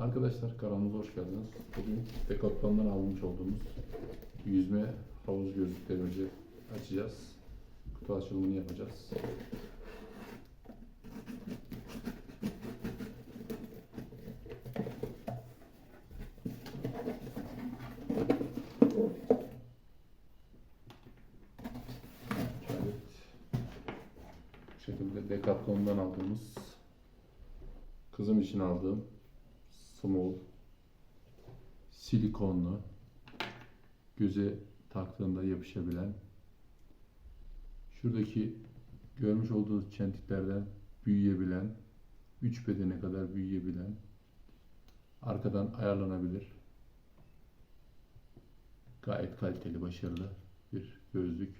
Arkadaşlar kanalımıza hoş geldiniz. Bugün Decathlon'dan almış olduğumuz yüzme havuz gözlüklerimizi açacağız. Kutu açılımını yapacağız. Şekilde Decathlon'dan aldığımız kızım için aldığım small silikonlu göze taktığında yapışabilen şuradaki görmüş olduğunuz çentiklerden büyüyebilen 3 bedene kadar büyüyebilen arkadan ayarlanabilir gayet kaliteli başarılı bir gözlük.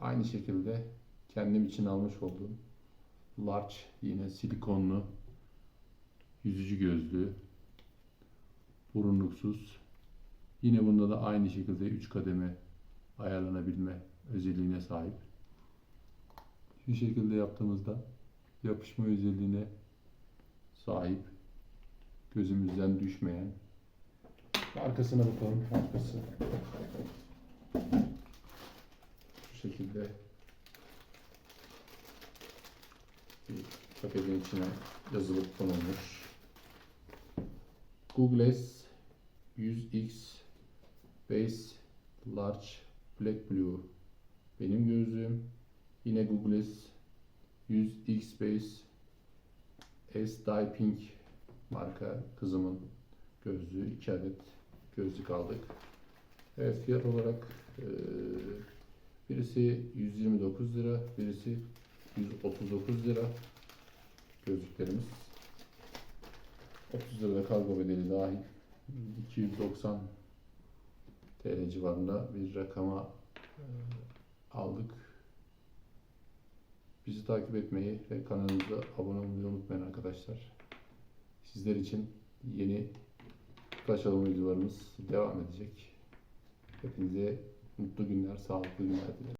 Aynı şekilde kendim için almış olduğum large yine silikonlu yüzücü gözlüğü burunluksuz. Yine bunda da aynı şekilde 3 kademe ayarlanabilme özelliğine sahip. Şu şekilde yaptığımızda yapışma özelliğine sahip gözümüzden düşmeyen. Arkasına bakalım arkası. Şu şekilde bir paketin içine yazılıp konulmuş. Google S 100X Base Large Black Blue benim gözlüğüm. Yine Google S 100X Base S Dye Pink marka kızımın gözlüğü. 2 adet gözlük aldık. Evet fiyat olarak eee, birisi 129 lira, birisi 139 lira gözlüklerimiz. 30 lira kargo bedeli dahil 290 TL civarında bir rakama e, aldık. Bizi takip etmeyi ve kanalımıza abone olmayı unutmayın arkadaşlar. Sizler için yeni kutu açalım videolarımız devam edecek. Hepinize mutlu günler, sağlıklı günler dilerim.